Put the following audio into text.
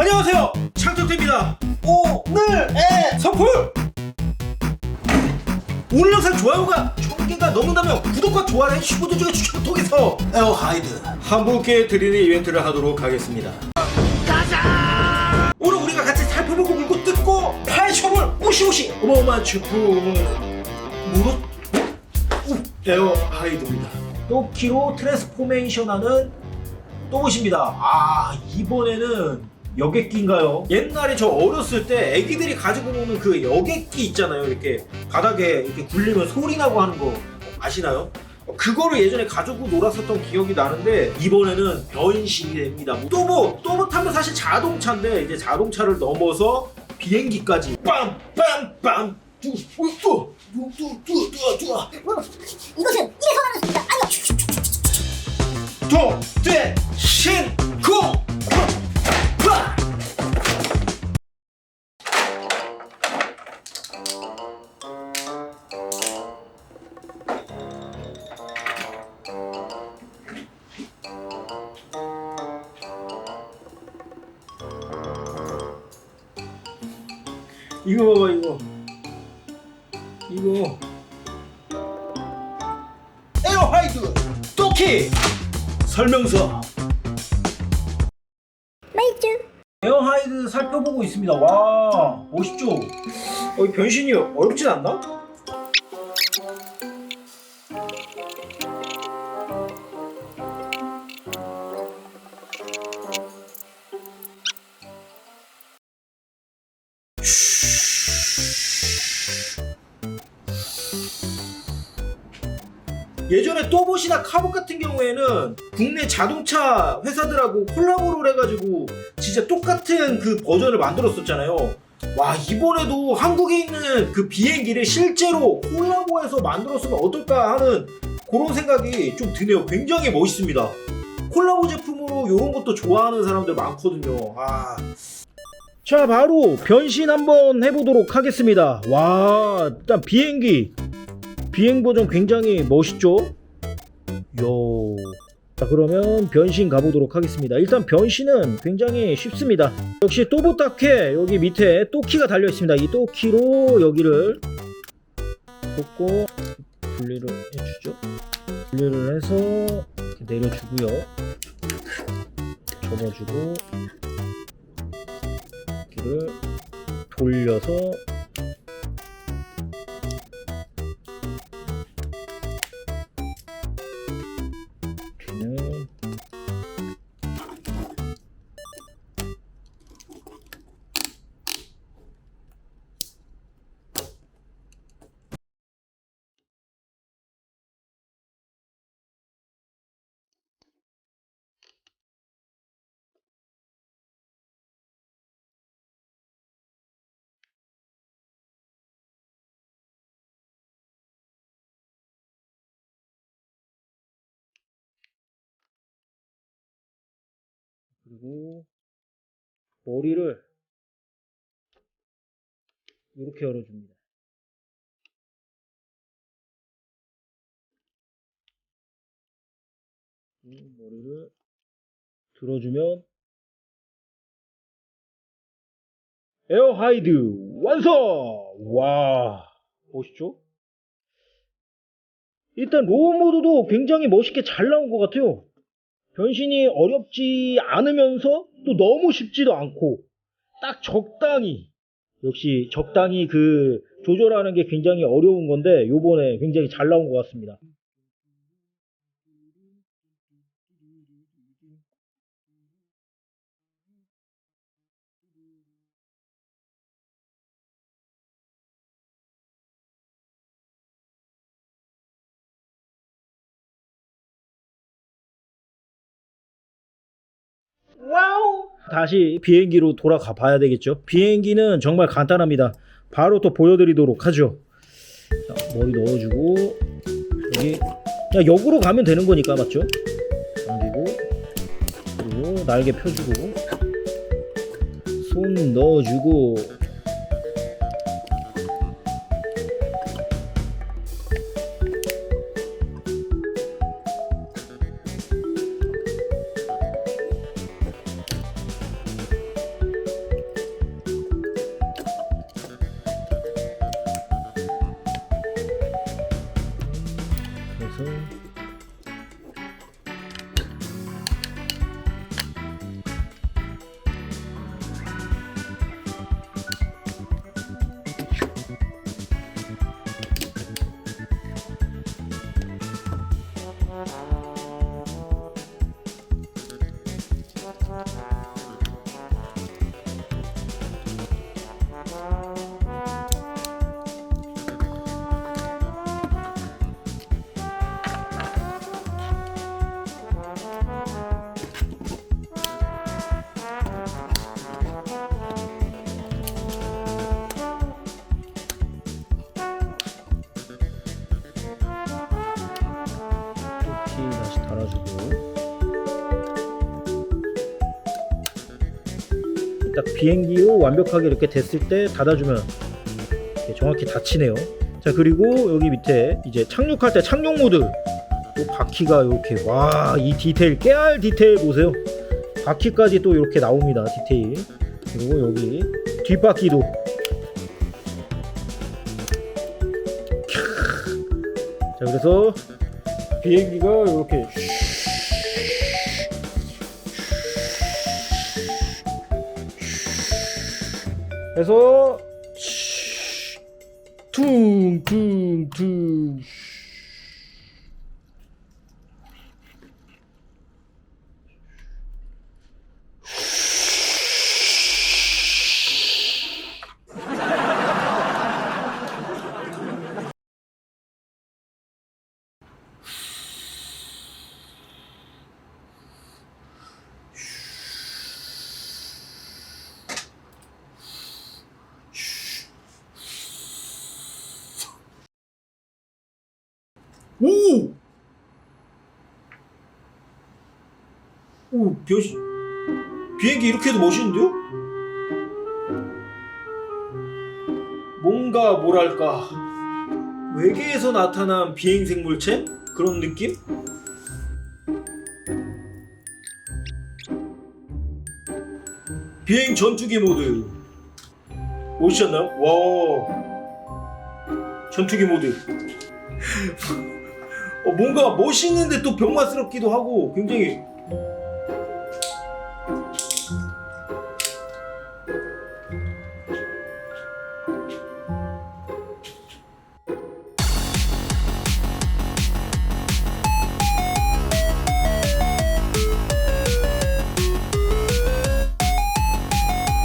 안녕하세요. 창덕대입니다. 오늘의 선풀! 오늘 영상 좋아요가 1000개가 넘는다면 구독과 좋아요 해주시고 분들 중에 추첨을 통해서 에어하이드. 한 분께 드리는 이벤트를 하도록 하겠습니다. 오늘 우리가 같이 살펴보고 물고 뜯고 팔쇼을 오시오시 어마어마한 제품은 무릇 에어하이드입니다. 또키로 트랜스포메이션하는 또봇입니다. 아 이번에는 여객기인가요? 옛날에 저 어렸을 때 애기들이 가지고 노는 그 여객기 있잖아요. 이렇게 바닥에 이렇게 굴리면 소리 나고 하는 거 아시나요? 그거를 예전에 가지고 놀았었던 기억이 나는데 이번에는 변신이 됩니다. 또뭐 또뭐 타면 사실 자동차인데 이제 자동차를 넘어서 비행기까지 빰빰빰 뚜뚜뚜뚜뚜뚜 이것은 입에서 나는 소리가 아니야. 도대 신고 이거 봐봐 이거 이거 에어하이드 토키 설명서 메이츠. 에어하이드 살펴보고 있습니다. 와 멋있죠? 어, 이 변신이 어렵진 않나? 예전에 또봇이나 카봇 같은 경우에는 국내 자동차 회사들하고 콜라보를 해가지고 진짜 똑같은 그 버전을 만들었었잖아요. 와 이번에도 한국에 있는 그 비행기를 실제로 콜라보해서 만들었으면 어떨까 하는 그런 생각이 좀 드네요. 굉장히 멋있습니다. 콜라보 제품으로 이런 것도 좋아하는 사람들 많거든요. 아. 자 바로 변신 한번 해보도록 하겠습니다. 와 일단 비행기 비행 버전 굉장히 멋있죠? 요. 자 그러면 변신 가보도록 하겠습니다. 일단 변신은 굉장히 쉽습니다. 역시 또보타케 여기 밑에 또키가 달려 있습니다. 이 또키로 여기를 꽂고 분리를 해주죠. 분리를 해서 내려주고요. 접어주고 여기를 돌려서 그리고 머리를 이렇게 열어줍니다. 이 머리를 들어주면 에어 하이드 완성! 와 멋있죠? 일단 로우 모드도 굉장히 멋있게 잘 나온 것 같아요. 변신이 어렵지 않으면서 또 너무 쉽지도 않고 딱 적당히 역시 적당히 그 조절하는 게 굉장히 어려운 건데 요번에 굉장히 잘 나온 것 같습니다. 와우! 다시 비행기로 돌아가 봐야 되겠죠. 비행기는 정말 간단합니다. 바로 또 보여드리도록 하죠. 자, 머리 넣어주고 여기 그냥 역으로 가면 되는 거니까 맞죠? 당기고 그리고 날개 펴주고 손 넣어주고 딱 비행기로 완벽하게 이렇게 됐을 때 닫아주면 정확히 닫히네요. 자 그리고 여기 밑에 이제 착륙할 때 착륙 모드 또 바퀴가 이렇게 와 이 디테일 깨알 디테일 보세요. 바퀴까지 또 이렇게 나옵니다 디테일. 그리고 여기 뒷바퀴도 자 그래서 비행기가 이렇게 해서 퉁퉁퉁 오! 오, 변신. 비행기 이렇게 해도 멋있는데요? 뭔가 뭐랄까 외계에서 나타난 비행 생물체 그런 느낌? 비행 전투기 모드 오셨나요? 와 전투기 모드 어, 뭔가 멋있는데 또 병맛스럽기도 하고 굉장히